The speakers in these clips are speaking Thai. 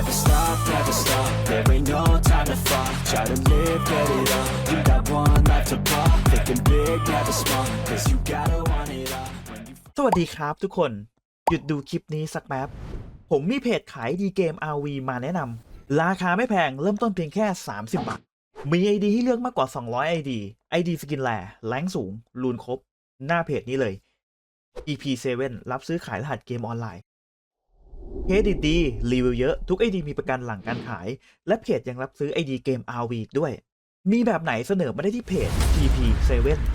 Never stop, never stop. There ain't no time to fall. Try to live, get it up. You got one life to pop. Thinking big, never small. Cause you gotta want it all. สวัสดีครับทุกคน หยุดดูคลิปนี้สักแป๊บ ผมมีเพจขายดีเกม RV มาแนะนำ ราคาไม่แพงเริ่มต้นเพียงแค่ 30 บาท มี ID ให้เลือกมากกว่า 200 ID ID สกินแลแรงสูง รูนครบ หน้าเพจนี้เลย EP7 รับซื้อขายรหัสเกมออนไลน์ เครดิตดีรีวิวเยอะทุกไอดีมีประกันหลังการขาย และเพจยังรับซื้อไอดีเกม RV อีด้วย มีแบบไหนเสนอมาได้ที่เพจ TP7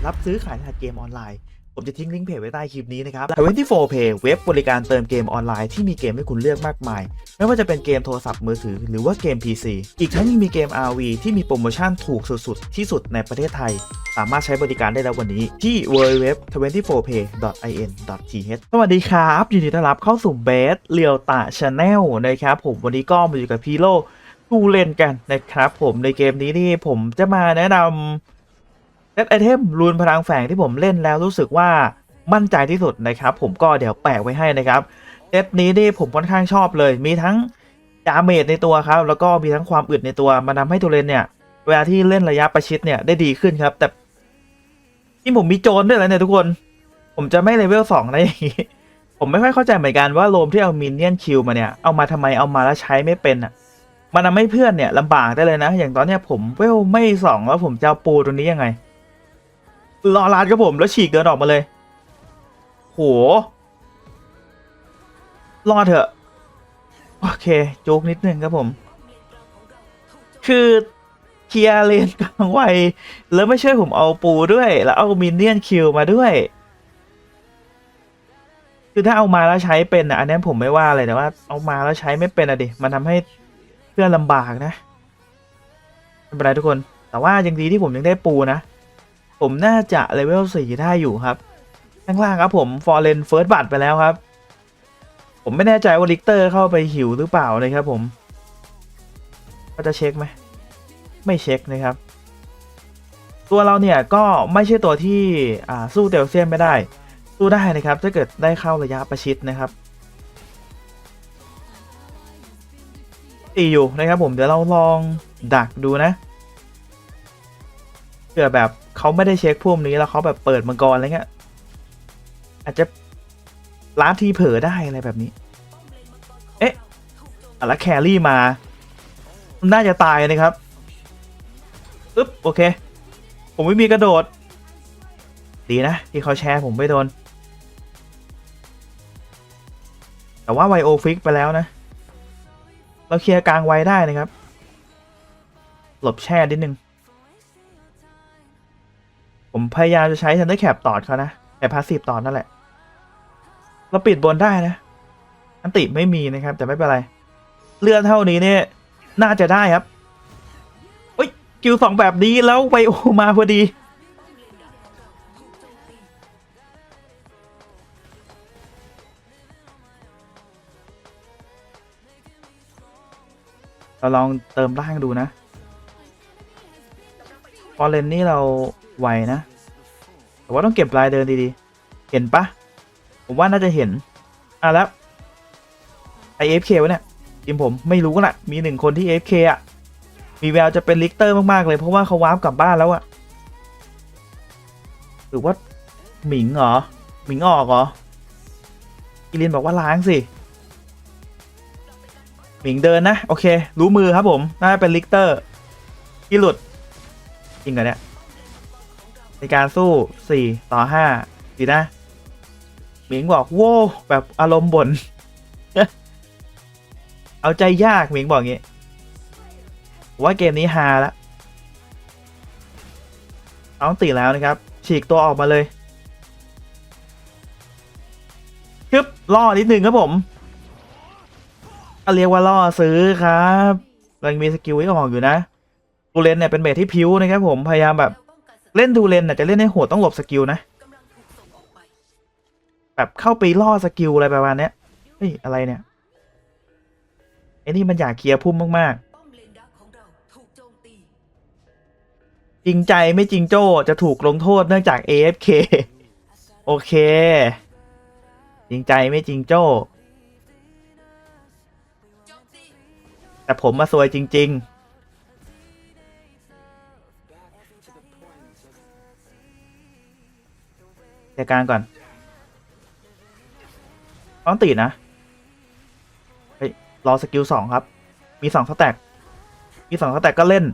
รับซื้อขายรหัสเกมออนไลน์ ผมจะทิ้งลิงก์เพจไว้ใต้คลิปนี้นะครับ24 Pay เว็บบริการเติมเกมออนไลน์ที่มีเกมให้คุณเลือกมากมาย ไม่ว่าจะเป็นเกมโทรศัพท์มือถือหรือว่าเกม PC อีกทั้งยังมีเกม RV ที่มีโปรโมชั่นถูกสุดๆ ที่สุดในประเทศไทย สามารถใช้บริการได้แล้ววันนี้ที่ www.24pay.in.th สวัสดีครับยินดีต้อนรับเข้าสู่เบสเรียวตาชาแนลนะครับผมวันนี้ก็มาอยู่กับพีโลทูเลนกันนะครับผมในเกมนี้นี่ผมจะมาแนะนำ เซตไอเทมรูนพลังแฝงที่ผมเล่นแล้วรู้สึกว่ามั่นใจที่สุดนะครับ ผมก็เดี๋ยวแปะไว้ให้นะครับเซตนี้นี่ผมค่อนข้างชอบเลย มีทั้งดาเมจในตัวครับ แล้วก็มีทั้งความอึดในตัวมันทาให้ตัวเลนเนี่ย เวลาที่เล่นระยะประชิดเนี่ยได้ดีขึ้นครับ แต่ที่ผมมีโจรด้วยแล้วเนี่ยทุกคน ผมจะไม่เลเวลสองได้อย่างนี้ผมไม่ค่อยเข้าใจเหมือนกันว่าโรมที่เอามินเนี่ยนคิวมาเนี่ยเอามาทำไมเอามาแล้วใช้ไม่เป็นอะมันทำให้เพื่อนเนี่ยลำบากได้เลยนะ อย่างตอนเนี้ยผมเวลไม่สองแล้วผมจะปูตัวนี้ยังไง รอลาดครับผมแล้วฉีกเดินออกมาเลย โห รอดเถอะ โอเคโจกนิดนึงครับผม คือเคลียร์เลนกลางไวแล้วไม่ช่วยผมเอาปูด้วย แล้วเอามินเนี่ยนคิวมาด้วย คือถ้าเอามาแล้วใช้เป็นอะอันนี้ผมไม่ว่าเลยแต่ว่าเอามาแล้วใช้ไม่เป็นอะดิมันทำให้เพื่อนลำบากนะไม่เป็นไรทุกคน แต่ว่ายังดีที่ผมยังได้ปูนะ ผมน่าจะเลเวลสี่ได้อยู่ครับข้างล่างครับผมฟอร์เรนเฟิร์สบัตไปแล้วครับ ผมไม่แน่ใจว่าลิกเตอร์เข้าไปหิวหรือเปล่านะครับผมก็จะเช็คไหมไม่เช็คนะครับ ตัวเราเนี่ยก็ไม่ใช่ตัวที่สู้เตลเซียมไม่ได้ สู้ได้นะครับถ้าเกิดได้เข้าระยะประชิดนะครับตีอยู่นะครับผมเดี๋ยวเราลองดักดูนะ ผื่อแบบเขาไม่ได้เช็คพวกนี้แล้วเขาแบบเปิดมังกรอะไรเงี้ยอาจจะล้านทีเผลอได้อะไรแบบนี้ เอ๊ะอะแล้วแครี่มา น่าจะตายนะครับอึ๊บโอเค ผมไม่มีกระโดด ดีนะ ที่เขาแชร์ผมไม่โดน แต่ว่าไวโอฟิกไปแล้วนะ เราเคลียร์กลางไวได้นะครับ หลบแช่นิดนึง พยายามจะใช้ Thunder Cap ตอดเขานะ แต่พาสซีฟตอดนั่นแหละ เราปิดบนได้นะ อันติไม่มีนะครับ แต่ไม่เป็นไร เลือดเท่านี้เนี่ยน่าจะได้ครับเอ้ยกิวสองแบบนี้แล้วไวโอมาพอดี เราลองเติมร่างดูนะฟอเรนนี่เราไหวนะ แต่ว่าต้องเก็บรายเดินดีๆ เห็นปะ ผมว่าน่าจะเห็น อะแล้วไอเอฟเควะเนี่ยทีมผมไม่รู้นะมีหนึ่งคนที่เอฟเคอะ มีแววจะเป็นลิกเตอร์มากๆเลยเพราะว่าเขาวาร์ปกลับบ้านแล้วอะหรือว่าหมิงเหรอ หมิงออกเหรออีลินบอกว่าล้างสิ หมิงเดินนะ โอเค รู้มือครับผม น่าจะเป็นลิกเตอร์ที่หลุดจริงเหรอเนี่ย ในการสู้สี่ต่อห้าดีนะหมิงบอกโว้แบบอารมณ์บน่นเอาใจยากหมิงบอกงี้ ว่าเกมนี้ฮาล้วต้องตีแล้วนะครับ ฉีกตัวออกมาเลยคึบล่อนิดนึงครับผมเรียกว่าล่อซื้อครับเรายังมีสกิลไว้ออกอยู่นะทูเลนเนี่ยเป็นเบสที่พิ้วนะครับผมพยายามแบบ เล่นทูเลนเนี่ยจะเล่นให้โหดต้องหลบสกิลนะ แบบเข้าไปล่อสกิลอะไรประมาณเนี้ยเฮ้ยอะไรเนี่ยไอ้นี่มันอยากเคลียร์พุ่มมากมากจมตีๆจริงใจไม่จริงโจ้จะถูกลงโทษเนื่องจาก AFK โอเค จริงใจไม่จริงโจ้ แต่ผมมาซวยจริง ๆ จัดการก่อน ต้องตีนะเฮ้ยรอสกิลสองครับ มีสองสแต็กมีสองสแต็กก็เล่น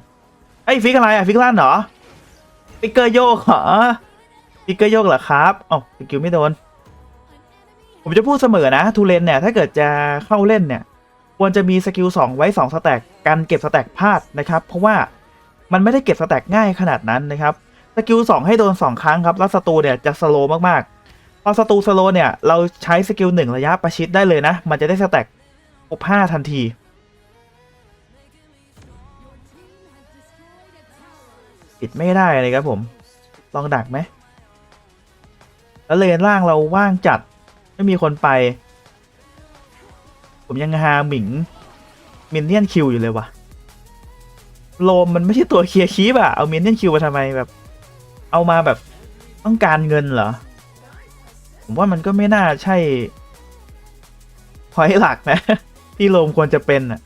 ไอ้ยฟิกอะไรอะฟิกลั่นเหรอฟิกเกอร์โยกเหรอฟิกเกอร์โยกเหรอครับอ๋อสกิลไม่โดน ผมจะพูดเสมอนะทูเลนเนี่ย ถ้าเกิดจะเข้าเล่นเนี่ย ควรจะมีสกิล2ไว้2สแต็กกันเก็บสแต็กพลาดนะครับ เพราะว่ามันไม่ได้เก็บสแต็กง่ายขนาดนั้นนะครับ สกิล2ให้โดน2ครั้งครับแล้วศัตรูเนี่ยจะสโลว์มากๆ พอศัตรูสโลว์เนี่ยเราใช้สกิล1ระยะประชิดได้เลยนะ มันจะได้สแต็กครบ5ทันทีปิดไม่ได้เลยครับผม ลองดักไหม แล้วเลนล่างเราว่างจัดไม่มีคนไป ผมยังหาหมิงมินเนี่ยนคิวอยู่เลยวะโลมมันไม่ใช่ตัวเคลียร์คีบอะเอามินเนี่ยนคิวมาทำไมแบบ เอามาแบบต้องการเงินเหรอ ผมว่ามันก็ไม่น่าใช่พอยหลักนะ ที่โลมควรจะเป็นอะ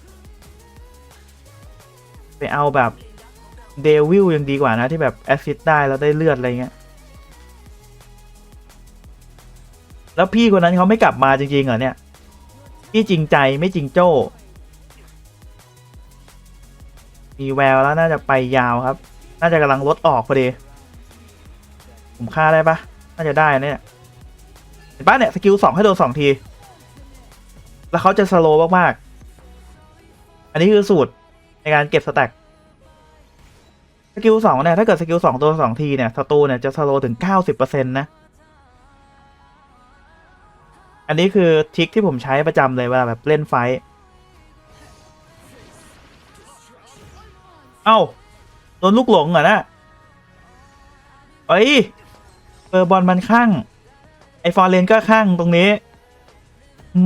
ไปเอาแบบเดวิลยังดีกว่านะ ที่แบบ แอสซิสได้แล้วได้เลือด อะไรเงี้ย แล้วพี่คนนั้นเขาไม่กลับมาจริง ๆ เหรอเนี่ย พี่จริงใจไม่จริงโจ้ มีแววแล้วน่าจะไปยาวครับ น่าจะกำลังลดออกพอดี ผมฆ่าได้ปะน่าจะได้เนี่ยเห็นปะเนี่ยสกิลสองให้โดนสองที แล้วเขาจะสโลว์มากๆ อันนี้คือสูตรในการเก็บสแต็กสกิลสองเนี่ยถ้าเกิดสกิลสองตัวสองทีเนี่ยศัตรูเนี่ยจะสโลว์ถึงเก้าสิบเปอร์เซ็นต์นะ อันนี้คือทิคที่ผมใช้ประจำเลยเวลาแบบเล่นไฟท์เอ้าโดนลูกหลงเหรอนะเอ้ย เปอร์บอลมันข้าง ไอฟอร์เรนก็ข้างตรงนี้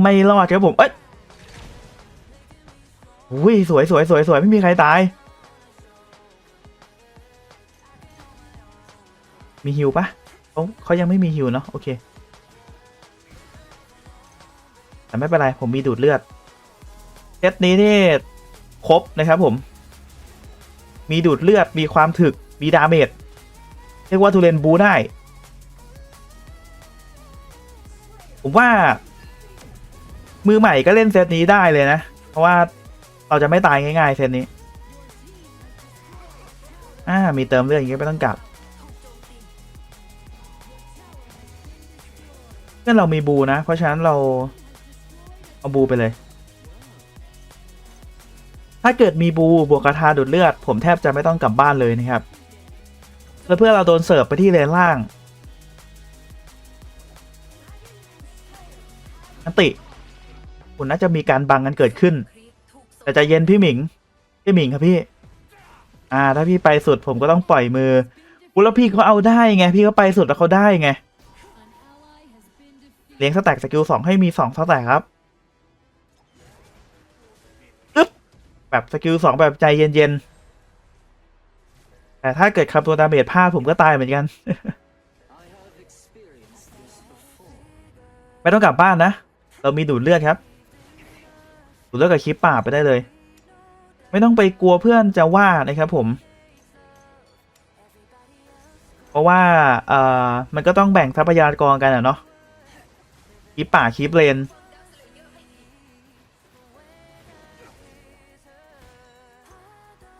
ไม่รอดครับผม เอ้ยอุ้ยสวยสวยสวยสวยไม่มีใครตาย มีฮิวปะเขาเขายังไม่มีฮิวเนาะโอเค แต่ไม่เป็นไร ผมมีดูดเลือดเซตนี้นี่ครบนะครับผม มีดูดเลือดมีความถึก มีดาเมจเรียกว่าทูเรนบูได้ ผมว่า มือใหม่ก็เล่นเซตนี้ได้เลยนะ เพราะว่าเราจะไม่ตายง่ายๆเซตนี้ อ่า มีเติมเลือดอย่างเงี้ยไม่ต้องกลับ เพื่อนเรามีบูนะ เพราะฉะนั้นเราเอาบูไปเลย ถ้าเกิดมีบูบวกกระทาดูดเลือด ผมแทบจะไม่ต้องกลับบ้านเลยนะครับ แล้วเพื่อเราโดนเสิร์ฟไปที่เลนล่าง นันติ คุณน่าจะมีการบังกันเกิดขึ้นครีปถูกส่งแต่ใจเย็นพี่หมิง พี่หมิงครับพี่ อ่า ถ้าพี่ไปสุดผมก็ต้องปล่อยมืออุยแล้วพี่เขาเอาได้ไง พี่เขาไปสุดแล้วเขาได้ไง เลี้ยงสแต็กสกิลสองให้มีสองสแต็กครับอึ๊บแบบสกิลสองแบบใจเย็นๆ แต่ถ้าเกิดคำตัวดาเมจพลาดผมก็ตายเหมือนกันไม่ต้องกลับบ้านนะ เรามีดูดเลือดครับ ดูดเลือดกับคลิปป่าไปได้เลย ไม่ต้องไปกลัวเพื่อนจะว่านะครับผม เพราะว่าเอ่อมันก็ต้องแบ่งทรัพยากรกันอะเนาะคลิปป่าคลิปเลน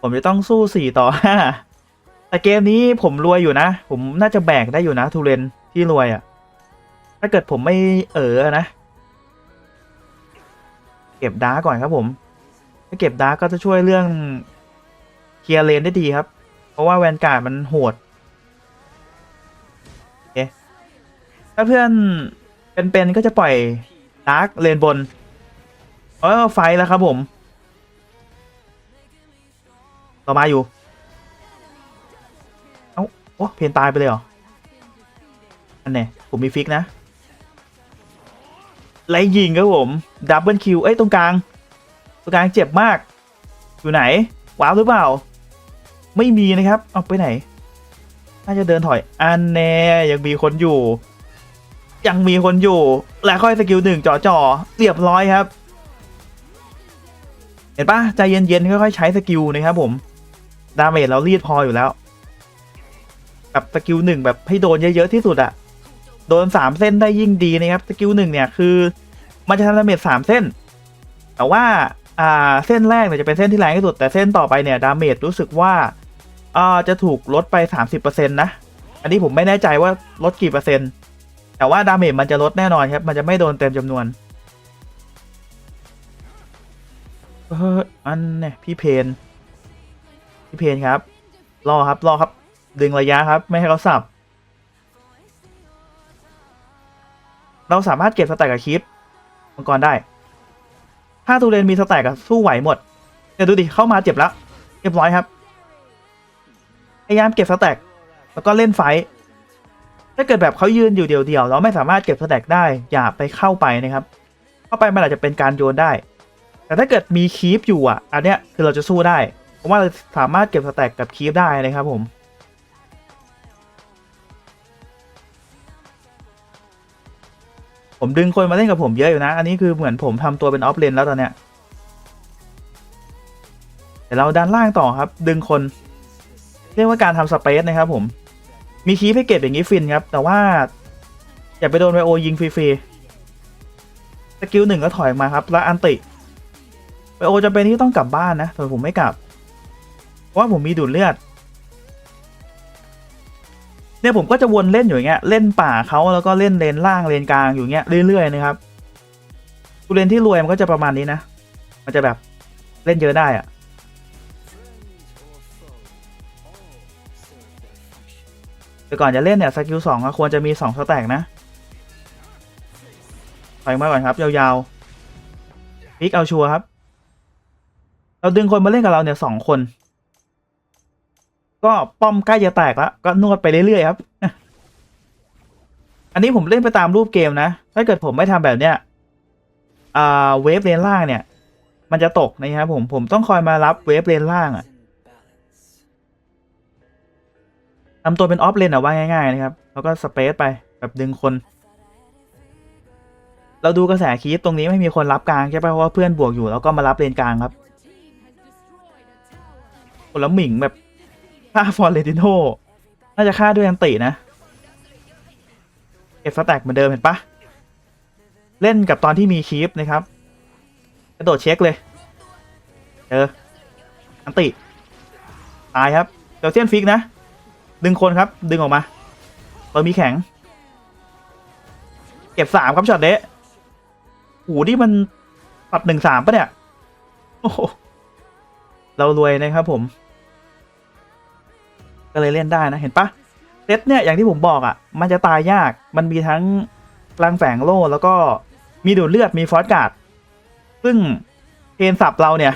ผมจะต้องสู้สี่ต่อห้าแต่เกมนี้ผมรวยอยู่นะ ผมน่าจะแบกได้อยู่นะ ทูเรนที่รวยอะ่ะ ถ้าเกิดผมไม่เออนะ เก็บดาร์ก่อนครับผมถ้าเก็บดาร์กก็จะช่วยเรื่องเคลียร์เลนได้ดีครับ เพราะว่าแวนการ์ดมันโหดโอเคถ้าเพื่อนเป็นๆก็จะปล่อยดาร์กเลนบนเออไฟแล้วครับผม ต่อมาอยู่ เอ้เพนตายไปเลยเหรอ อันเนี้ยผมมีฟิกนะ ไล่ยิงครับผมดับเบิลคิวเอ้ยตรงกลางตรงกลางเจ็บมาก อยู่ไหนว้าวหรือเปล่า ไม่มีนะครับ เอาไปไหน น่าจะเดินถอย อันแน่ยังมีคนอยู่ ยังมีคนอยู่ แล้วค่อยสกิลหนึ่งจ่อจ่อเรียบร้อยครับ เห็นปะใจเย็นๆค่อยๆใช้สกิลนะครับผม ดาเมจเรารีดพออยู่แล้ว แบบสกิลหนึ่งแบบให้โดนเยอะๆที่สุดอะ โดนสามเส้นได้ยิ่งดีนะครับสกิลหนึ่งเนี่ยคือมันจะทำดาเมจสามเส้น แต่ว่าอ่าเส้นแรกเนี่ยจะเป็นเส้นที่แรงที่สุด แต่เส้นต่อไปเนี่ยดาเมจรู้สึกว่าอ่าจะถูกลดไป 30%นะ อันนี้ผมไม่แน่ใจว่าลดกี่เปอร์เซ็นต์ แต่ว่าดาเมจมันจะลดแน่นอนครับ มันจะไม่โดนเต็มจำนวนเอออันเนี่ยพี่เพน พี่เพนครับ รอครับ รอครับ ดึงระยะครับ ไม่ให้เขาสับ เราสามารถเก็บสแต็กกับคลิปมังกรได้ ถ้าตูเรนมีสแต็กอะสู้ไหวหมดเดี๋ยวดูดิเข้ามาเจ็บแล้วเรียบร้อยครับพยายามเก็บสแต็กแล้วก็เล่นไฟถ้าเกิดแบบเขายืนอยู่เดียวๆเราไม่สามารถเก็บสแต็กได้อย่าไปเข้าไปนะครับ เข้าไปมันอาจจะเป็นการโยนได้ แต่ถ้าเกิดมีคีปอยู่อะ อันเนี้ยคือเราจะสู้ได้เพราะว่าเราสามารถเก็บสแต็กกับคีปได้นะครับผม ผมดึงคนมาเล่นกับผมเยอะอยู่นะ อันนี้คือเหมือนผมทำตัวเป็นออฟเลนแล้วตอนเนี้ยเดี๋ยวเราด้านล่างต่อครับ ดึงคน เรียกว่าการทำสเปซนะครับ ผม มีคีปให้เก็บอย่างนี้ฟินครับ แต่ว่า อย่าไปโดนไวโอยิงฟรีๆสกิลหนึ่งก็ถอยมาครับ แล้วอันติไวโอจะเป็นที่ต้องกลับบ้านนะแต่ผมไม่กลับเพราะว่าผมมีดูดเลือด เนี่ยผมก็จะวนเล่นอยู่อย่างเงี้ยเล่นป่าเขาแล้วก็เล่นเลนล่างเลนกลางอยู่เงี้ยเรื่อยๆนะครับกูเลนที่รวยมันก็จะประมาณนี้นะ มันจะแบบเล่นเยอะได้อะแต่ก่อนจะเล่นเนี่ยสกิลสองควรจะมีสองสแต็กนะไปมาก่อนครับ ยาวๆพิกเอาชัวร์ครับ เราดึงคนมาเล่นกับเราเนี่ยสองคน ก็ป้อมใกล้จะแตกแล้วก็นวดไปเรื่อยๆครับ อันนี้ผมเล่นไปตามรูปเกมนะ ถ้าเกิดผมไม่ทำแบบเนี้ยอ่าเวฟเลนล่างเนี่ย มันจะตกนะครับผมผมต้องคอยมารับเวฟเลนล่างอะทำตัวเป็นออฟเลนอะว่าง่ายๆนะครับ แล้วก็สเปซไปแบบดึงคน เราดูกระแสคีปตรงนี้ไม่มีคนรับกลางใช่ปะเพราะว่าเพื่อนบวกอยู่แล้วก็มารับเลนกลางครับคนละหมิงแบบ ฆ่าฟอร์เรติโนน่าจะฆ่าด้วยอันตินะเก็บสแต็กเหมือนเดิมเห็นปะเล่นกับตอนที่มีคีปนะครับกระโดดเช็คเลยเจออันติตายครับเดลเซียนฟิกนะ ดึงคนครับ ดึงออกมาเปิดมีแข็ง เก็บสามครับช็อตเดะโอ้โหนี่มันปัดหนึ่งสามปะเนี่ย โอ้โหเรารวยนะครับผม ก็เลยเล่นได้นะเห็นปะเซตเนี่ยอย่างที่ผมบอกอะ่ะ มันจะตายยากมันมีทั้งพลังแฝงโล่แล้วก็มีดูดเลือดมีฟอสการ์ดซึ่งเกณฑ์สับเราเนี่ย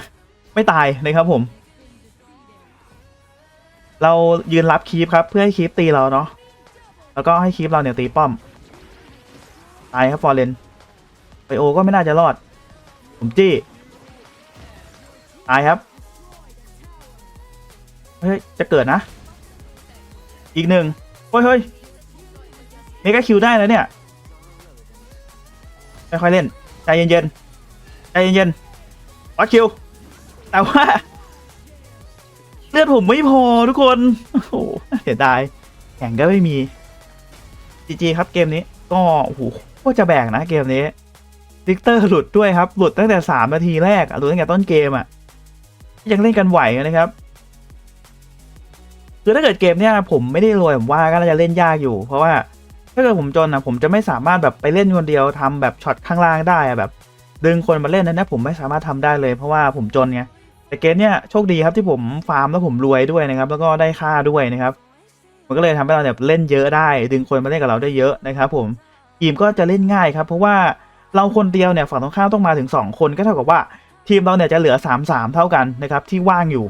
ไม่ตายนะครับผม เรายืนรับคีปครับเพื่อให้คีปตีเราเนาะแล้วก็ให้คีปเราเนี่ยตีป้อมตายครับฟอร์เรนไปโอก็ไม่น่าจะรอด ผมจี้ตายครับ เฮ้ย จะเกิดนะ อีกหนึ่งเฮ้ยเฮ้ยเมกาคิวได้แล้วเนี่ยค่อยๆเล่น ใจเย็นๆ ใจเย็นๆวัดคิว แต่ว่า เลือดผมไม่พอทุกคน โอ้โหเสียดายแข่งก็ไม่มีจีจีครับเกมนี้ ก็โอ้โหก็จะแบกนะเกมนี้ดิกเตอร์หลุดด้วยครับ หลุดตั้งแต่สามนาทีแรกหลุดตั้งแต่ต้นเกมอะ ยังเล่นกันไหวนะครับ คือถ้าเกิดเกมเนี้ยผมไม่ได้รวยผมว่าก็น่าจะเล่นยากอยู่ เพราะว่าถ้าเกิดผมจนอะผมจะไม่สามารถแบบไปเล่นคนเดียวทำแบบช็อตข้างล่างได้อะแบบ ดึงคนมาเล่นนั้นนะผมไม่สามารถทำได้เลย เพราะว่าผมจนไงแต่เกมเนี้ยโชคดีครับที่ผมฟาร์มแล้วผมรวยด้วยนะครับ แล้วก็ได้ค่าด้วยนะครับ มันก็เลยทำให้เราเนี่ยเล่นเยอะได้ ดึงคนมาเล่นกับเราได้เยอะนะครับ ผมทีมก็จะเล่นง่ายครับ เพราะว่าเราคนเดียวเนี่ยฝั่งตรงข้ามต้องมาถึงสองคนก็เท่ากับว่าทีมเราเนี่ยจะเหลือสามสามเท่ากันนะครับที่ว่างอยู่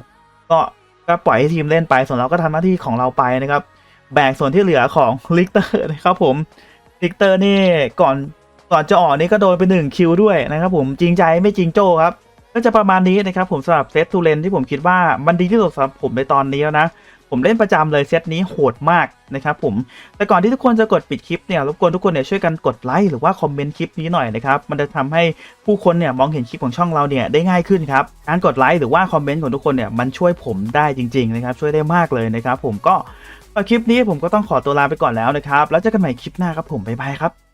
ก็ ก็ปล่อยให้ทีมเล่นไปส่วนเราก็ทำหน้าที่ของเราไปนะครับ แบ่งส่วนที่เหลือของลิกเตอร์นะครับผมลิกเตอร์นี่ก่อนก่อนจะออกนี่ก็โดนไปหนึ่งคิวด้วยนะครับผมจริงใจไม่จริงโจ้ครับก็จะประมาณนี้นะครับผมสำหรับเซตทูเลนที่ผมคิดว่ามันดีที่สุดสำหรับผมในตอนนี้แล้วนะ ผมเล่นประจำเลยเซตนี้โหดมากนะครับผม แต่ก่อนที่ทุกคนจะกดปิดคลิปเนี่ยรบกวนทุกคนเนี่ยช่วยกันกดไลค์หรือว่าคอมเมนต์คลิปนี้หน่อยนะครับ มันจะทำให้ผู้คนเนี่ยมองเห็นคลิปของช่องเราเนี่ยได้ง่ายขึ้นครับ การกดไลค์หรือว่าคอมเมนต์ของทุกคนเนี่ยมันช่วยผมได้จริงๆนะครับช่วยได้มากเลยนะครับผมก็คลิปนี้ผมก็ต้องขอตัวลาไปก่อนแล้วนะครับ แล้วเจอกันใหม่คลิปหน้าครับผมบ๊ายบายครับ